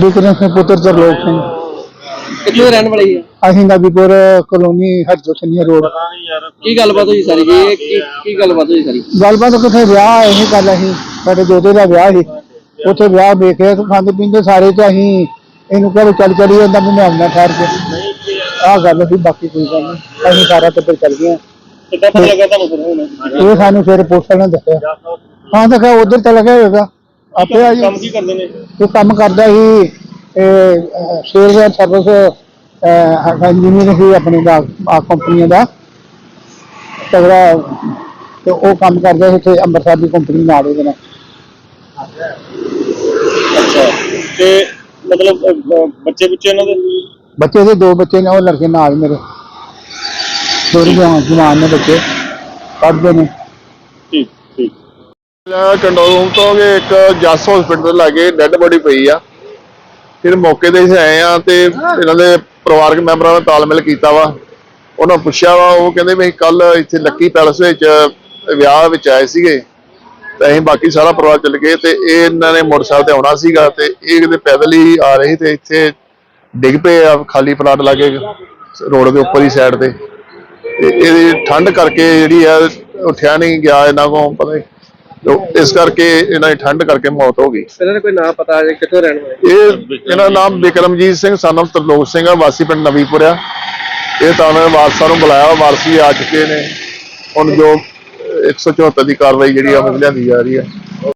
ਵਿਕਰਮ ਸਿੰਘ ਪੁੱਤਰ ਤਰਲੋਕ ਸਿੰਘ। ਕਿੱਥੇ ਦੇ ਰਹਿਣ ਵਾਲੇ ਜੀ? ਅਸੀਂ ਨਬੀਪੁਰ ਕਲੋਨੀ ਹਰਜੋ ਸਿੰਘੀਆ ਰੋਡ। ਕੀ ਗੱਲਬਾਤ ਹੋਈ ਸਾਰੀ? ਜੀ ਇਹ ਕੀ ਕੀ ਗੱਲਬਾਤ ਹੋਈ ਸਾਰੀ? ਗੱਲਬਾਤ ਕਿਥੇ ਵਿਆਹ ਇਹ ਗੱਲ ਅਸੀਂ ਸਾਡੇ ਦੋਤੇ ਦਾ ਵਿਆਹ ਸੀ। ਉੱਥੇ ਵਿਆਹ ਵੇਖਿਆ ਤੇ ਖਾਂਦੇ ਪੀਂਦੇ ਸਾਰੇ ਤੇ ਅਸੀਂ ਇਹਨੂੰ ਕਿਹਾ ਵੀ ਚੱਲ ਚਲੀਏ ਇਹਦਾ ਮੈਂ ਆਉਣਾ ਠਹਿਰ ਕੇ। ਆਹ ਗੱਲ ਸੀ ਬਾਕੀ ਕੋਈ ਗੱਲ ਨਹੀਂ। ਅਸੀਂ ਸਾਰਾ ਟੱਬਰ ਚੱਲ ਗਏ ਕਿੱਦਾਂ ਪਤਾ ਲੱਗਾ ਤੁਹਾਨੂੰ ਫਿਰ ਹੁਣ? ਇਹ ਸਾਨੂੰ ਫਿਰ ਪੁਲਿਸ ਨੇ ਦੱਸਿਆ। ਹਾਂ ਤਾਂ ਕਿਹਾ ਉਧਰ ਚਲਾ ਗਿਆ ਹੋਵੇਗਾ ਆਪੇ ਆ ਜੀ। ਕੰਮ ਕੀ ਕਰਦੇ ਨੇ? ਇਹ ਕੰਮ ਕਰਦਾ ਸੀ ਇਹ ਸ਼ੇਅਰਵੇਅਰ ਸਰਵਿਸ ਇੰਜੀਨੀਅਰ ਸੀ ਆਪਣੀ ਦਾ ਆ ਕੰਪਨੀਆਂ ਦਾ। ਤਗੜਾ ਤੇ ਉਹ ਕੰਮ ਕਰਦਾ ਸੀ ਇੱਥੇ ਅੰਮ੍ਰਿਤਸਰ ਦੀ ਕੰਪਨੀ ਨਾਲ ਉਹਦੇ ਨਾਲ। ਅੱਛਾ। ਤੇ ਮਤਲਬ ਅਹ, ਅਹ, ਬੱਚੇ ਬੁੱਚੇ ਇਹਨਾਂ ਦੇ? ਬੱਚੇ ਦੇ ਦੋ ਬੱਚੇ ਨੇ ਉਹ ਲੜਕੇ ਨਾਲ ਮੇਰੇ। ਦੋ ਜਵਾਨ ਨੇ ਬੱਚੇ। ਪੜ੍ਹਦੇ ਨੇ। ਠੀਕ। ਕੰਡੋਮ ਤੋਂ ਕਿ ਇੱਕ ਜਸ ਹਸਪੀਟਲ ਲਾਗੇ ਡੈੱਡ ਬੋਡੀ ਪਈ ਆ। ਫਿਰ ਮੌਕੇ ਤੇ ਅਸੀਂ ਆਏ ਆ ਤੇ ਇਹਨਾਂ ਦੇ ਪਰਿਵਾਰਕ ਮੈਂਬਰਾਂ ਨਾਲ ਤਾਲਮੇਲ ਕੀਤਾ ਵਾ। ਉਹਨਾਂ ਨੂੰ ਪੁੱਛਿਆ ਵਾ, ਉਹ ਕਹਿੰਦੇ ਵੀ ਕੱਲ ਇੱਥੇ ਲੱਕੀ ਪੈਲਸ ਵਿੱਚ ਵਿਆਹ ਵਿੱਚ ਆਏ ਸੀਗੇ। ਤੇ ਅਸੀਂ ਬਾਕੀ ਸਾਰਾ ਪਰਿਵਾਰ ਚੱਲ ਗਏ ਤੇ ਇਹ ਇਹਨਾਂ ਨੇ ਮੋਟਰਸਾਈਕਲ ਤੇ ਆਉਣਾ ਸੀਗਾ ਤੇ ਇਹ ਕਿਤੇ ਪੈਦਲ ਹੀ ਆ ਰਹੇ ਤੇ ਇੱਥੇ ਡਿੱਗ ਪਏ ਆ ਖਾਲੀ ਪਲਾਟ ਲਾਗੇ ਰੋਡ ਦੇ ਉੱਪਰ ਹੀ ਸਾਈਡ ਤੇ। ਇਹਦੀ ਠੰਡ ਕਰਕੇ ਜਿਹੜੀ ਆ, ਉੱਠਿਆ ਨਹੀਂ ਗਿਆ ਇਹਨਾਂ ਕੋਲ, ਪਤਾ ਇਸ ਕਰਕੇ ਇਹਨਾਂ ਦੀ ਠੰਡ ਕਰਕੇ ਮੌਤ ਹੋ ਗਈ। ਇਹਨਾਂ ਨੇ ਕੋਈ ਨਾਂ ਪਤਾ ਹੈ ਕਿੱਥੋਂ ਰਹਿਣ ਵਾਲੇ? ਇਹ ਇਹਨਾਂ ਦਾ ਨਾਮ ਬਿਕਰਮਜੀਤ ਸਿੰਘ of ਤਰਲੋਕ ਸਿੰਘ ਆ ਵਾਸੀ ਪਿੰਡ ਨਵੀਪੁਰ ਆ। ਇਹ ਤਾਂ ਉਹਨਾਂ ਨੇ ਵਾਰਸਾਂ ਨੂੰ ਬੁਲਾਇਆ ਵਾਰਸੀ ਆ ਚੁੱਕੇ ਨੇ। ਹੁਣ ਜੋ 174 ਦੀ ਕਾਰਵਾਈ ਜਿਹੜੀ ਆ ਉਹ ਲਿਆਂਦੀ ਜਾ ਰਹੀ ਆ।